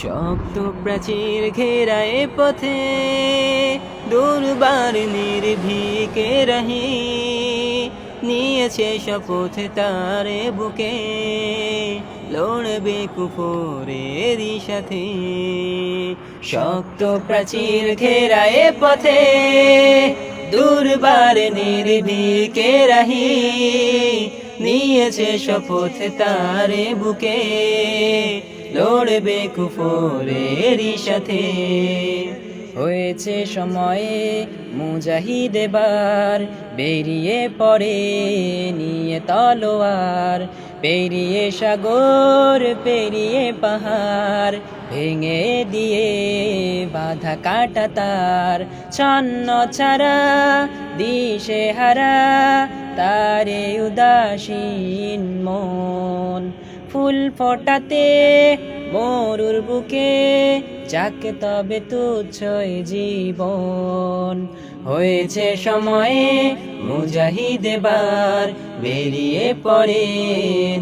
শক্ত প্রাচীর ঘেরায় পথে দুর্বার নির্ভীকে রহি নিয়েছে শপথ তারে বুকে। লড়বে কুফরেরই সাথে। শক্ত প্রাচীর ঘেরায় পথে, দুর্বার নির্ভীকে রাহি, নিয়েছে শপথ তারে বুকে। লড়বে কুফরেরই সাথে। হয়েছে সময়ে মুজাহিদ এবার, বেরিয়ে পড়ে নিয়ে তলোয়ার। পেরিয়ে সাগর, পেরিয়ে পাহাড়, ভেঙে দিয়ে বাধা কাটা তার। ছন্ন ছাড়া, দিশে হারা, তারে উদাসীন মন। ফুল ফোটাতে মরুর বুকে যাকে তবে তুচ্ছই জীবন। হয়েছে সময়ে মুজাহিদ এবার বেরিয়ে পড়ে,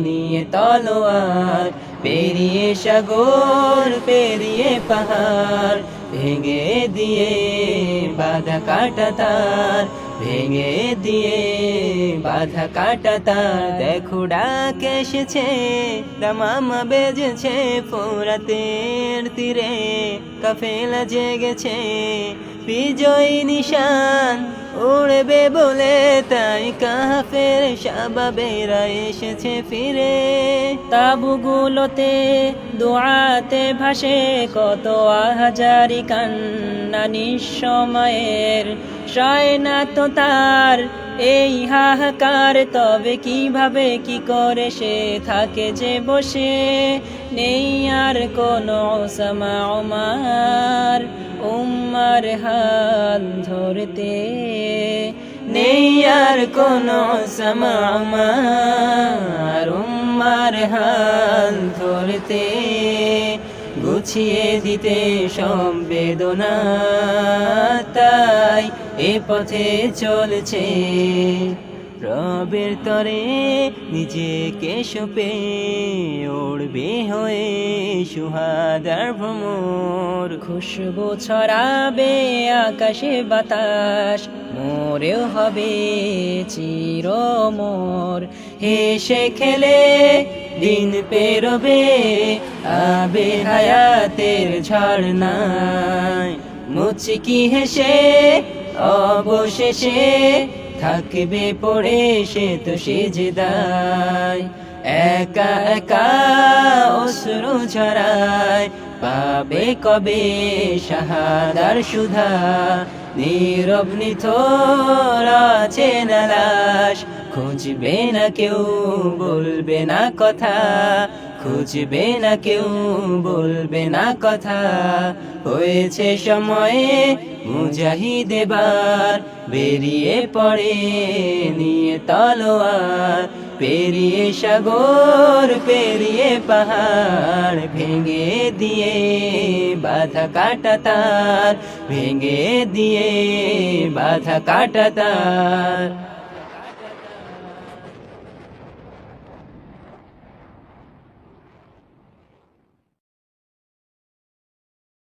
নিয়ে তলোয়ার, পেরিয়ে সাগর, পেরিয়ে পাহাড়, ভেঙে দিয়ে বাধা কাটা তার। ভেঙে দিয়ে বাধা কাটা তার। দেখো ডাক এসেছে, দামামা বেজেছে ফোরাতের তীরে। কাফেলা জেগেছে, বিজয় নিশান উড়বে বলে তাই কাফের সাবাবেরা এসেছে ফিরে। তাবুগুলোতে দোয়াতে ভাসে কত হাজারি কান্না নিঃসময়ের। সয় না তো তার, এই হাহাকার, তবে কীভাবে কি করে সে থাকে যে বসে? নেই আর কোনো সমা আমার উম্মার হাত ধরতে। নেই আর কোনো সমা আমার উম্মার হাত ধরতে। গুছিয়ে দিতে সম্বেদনা তাই এ পথে চলছে। রবের তরে নিজেকে সপে উড়বে হয়ে সুহাদার ভ্রমর। খুশবু ছড়াবে আকাশে বাতাস, মোরেও হবে চির মোর হেসে খেলে দিন পেরোবে আবে হায়াতের ঝর্ণায়। মুচকি হেসে অবশেষে থাকবে পড়ে সে তো সেজদায়। একা একা অশ্রু ঝরায় পাবে কবে শাহাদার সুধা? নীরব নিথর আছে না লাশ খুঁজবে না কেউ, বলবে না কথা। খুঁজবে না কেউ, বলবে না কথা। হয়েছে সময়ে মুজাহিদ এবার, বেরিয়ে পড়ে নিয়ে তলোয়ার। পেরিয়ে সাগর, পেরিয়ে পাহাড়, ভেঙে দিয়ে বাধা কাটা তার। ভেঙে দিয়ে বাধা কাটা তার।